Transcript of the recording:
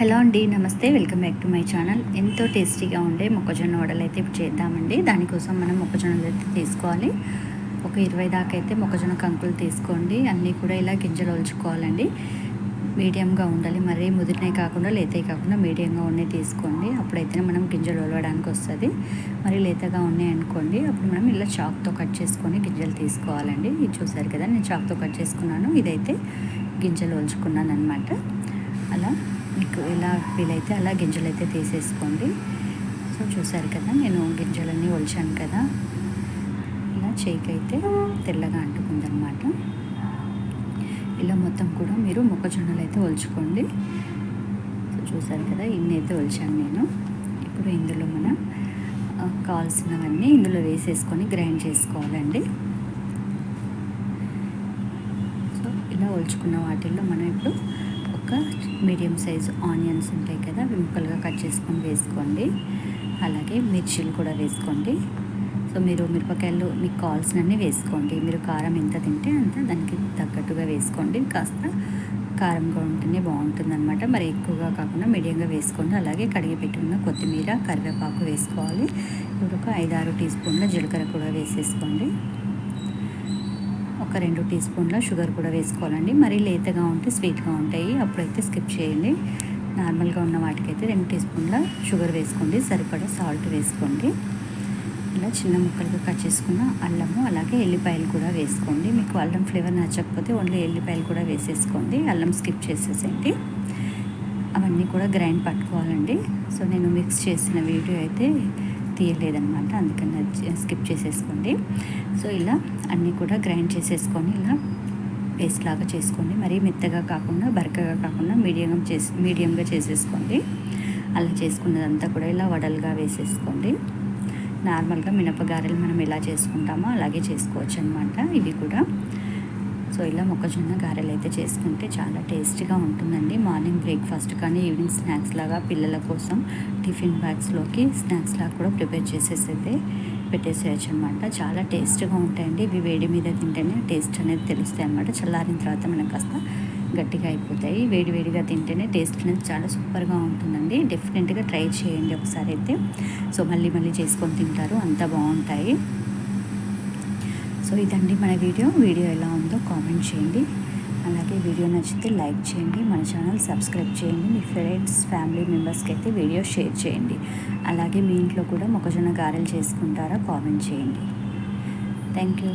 Hello అండి నమస్తే. Welcome back to my channel. ఎంతో టేస్టీగా ఉండే మొక్కజొన్న వడలు అయితే ఇప్పుడు చేద్దామండి. దానికోసం మనం మొక్కజొన్నలు అయితే తీసుకోవాలి. ఒక ఇరవై దాకా అయితే మొక్కజొన్న కంకులు తీసుకోండి. అన్నీ కూడా ఇలా గింజలు ఒలుచుకోవాలండి. మీడియంగా ఉండాలి. మరీ ముదిరినవి కాకుండా లేతవి కాకుండా మీడియంగా ఉన్నాయి తీసుకోండి. అప్పుడైతే మనం గింజలు ఒలవడానికి వస్తుంది. మరి లేతగా ఉన్నాయి అనుకోండి. అప్పుడు మనం ఇలా చాక్తో కట్ చేసుకొని గింజలు తీసుకోవాలండి. ఇది చూసారు కదా నేను చాక్తో కట్ చేసుకున్నాను. ఇదైతే గింజలు ఒలుచుకున్నాను అనమాట అలా మీకు ఎలా వీలైతే అలా గింజలు అయితే తీసేసుకోండి. సో చూసారు కదా నేను గింజలన్నీ ఒలిచాను కదా. ఇలా చేయికి అయితే తెల్లగా అంటుకుందనమాట. ఇలా మొత్తం కూడా మీరు మొక్కజొన్నలు అయితే ఒలుచుకోండి. సో చూసారు కదా ఇన్ని అయితే ఒలిచాను నేను. ఇప్పుడు ఇందులో మనం కావాల్సినవన్నీ ఇందులో వేసేసుకొని గ్రైండ్ చేసుకోవాలండి. సో ఇలా ఒలుచుకున్న వాటిల్లో మనం ఇప్పుడు మీడియం సైజు ఆనియన్స్ ఉంటాయి కదా అవి ముక్కలుగా కట్ చేసుకొని వేసుకోండి. అలాగే మిర్చీలు కూడా వేసుకోండి. సో మీరు మిరపకాయలు మీకు కావాల్సినన్ని వేసుకోండి. మీరు కారం ఎంత తింటే అంత దానికి తగ్గట్టుగా వేసుకోండి. కాస్త కారంగా ఉంటేనే బాగుంటుంది అనమాట మరి ఎక్కువగా కాకుండా మీడియంగా వేసుకోండి. అలాగే కడిగి పెట్టుకున్న కొత్తిమీర కరివేపాకు వేసుకోవాలి. ఇప్పుడు ఒక ఐదు ఆరు టీ స్పూన్ల జీలకర్ర కూడా వేసేసుకోండి. ఒక రెండు టీ స్పూన్ల షుగర్ కూడా వేసుకోవాలండి. మరీ లేతగా ఉంటే స్వీట్గా ఉంటాయి. అప్పుడైతే స్కిప్ చేయండి. నార్మల్గా ఉన్న వాటికైతే రెండు టీ స్పూన్ల షుగర్ వేసుకోండి. సరిపడా సాల్ట్ వేసుకోండి. ఇలా చిన్న ముక్కలుగా కట్ చేసుకున్న అల్లము అలాగే ఎల్లిపాయలు కూడా వేసుకోండి. మీకు అల్లం ఫ్లేవర్ నచ్చకపోతే ఓన్లీ ఎల్లిపాయలు కూడా వేసేసుకోండి. అల్లం స్కిప్ చేసేసేయండి. అవన్నీ కూడా గ్రైండ్ పట్టుకోవాలండి. సో నేను మిక్స్ చేసిన వీడియో అయితే తీయలేదనమాట అందుకని స్కిప్ చేసేసుకోండి. సో ఇలా అన్నీ కూడా గ్రైండ్ చేసేసుకొని ఇలా పేస్ట్ లాగా చేసుకోండి. మరీ మెత్తగా కాకుండా బరకగా కాకుండా మీడియంగా చేసి మీడియంగా చేసేసుకోండి. అలా చేసుకున్నదంతా కూడా ఇలా వడలుగా వేసేసుకోండి. నార్మల్గా మినపగారెలు మనం ఎలా చేసుకుంటామో అలాగే చేసుకోవచ్చు అనమాట ఇవి కూడా సో ఇలా మొక్కజొన్న గారెలు అయితే చేసుకుంటే చాలా టేస్టీగా ఉంటుందండి. మార్నింగ్ బ్రేక్ఫాస్ట్ కానీ ఈవినింగ్ స్నాక్స్ లాగా పిల్లల కోసం టిఫిన్ బ్యాగ్స్లోకి స్నాక్స్ లాగా కూడా ప్రిపేర్ చేసేసి అయితే పెట్టేసేయచ్చు అనమాట చాలా టేస్ట్గా ఉంటాయండి. ఇవి వేడి మీద తింటేనే టేస్ట్ అనేది తెలుస్తాయి అనమాట చల్లారిన తర్వాత మనకు కాస్త గట్టిగా అయిపోతాయి. వేడి వేడిగా తింటేనే టేస్ట్ అనేది చాలా సూపర్గా ఉంటుందండి. డెఫినెట్గా ట్రై చేయండి ఒకసారి అయితే. సో మళ్ళీ మళ్ళీ చేసుకొని తింటారు. అంత బాగుంటాయి. సో ఇదండి మన వీడియో. వీడియో ఎలా ఉందో కామెంట్ చేయండి. అలాగే వీడియో నచ్చితే లైక్ చేయండి. మన ఛానల్ సబ్స్క్రైబ్ చేయండి. మీ ఫ్రెండ్స్ ఫ్యామిలీ మెంబర్స్కి అయితే వీడియో షేర్ చేయండి. అలాగే మీ ఇంట్లో కూడా మొక్కజొన్న గారెలు చేసుకుంటారా కామెంట్ చేయండి. Thank you.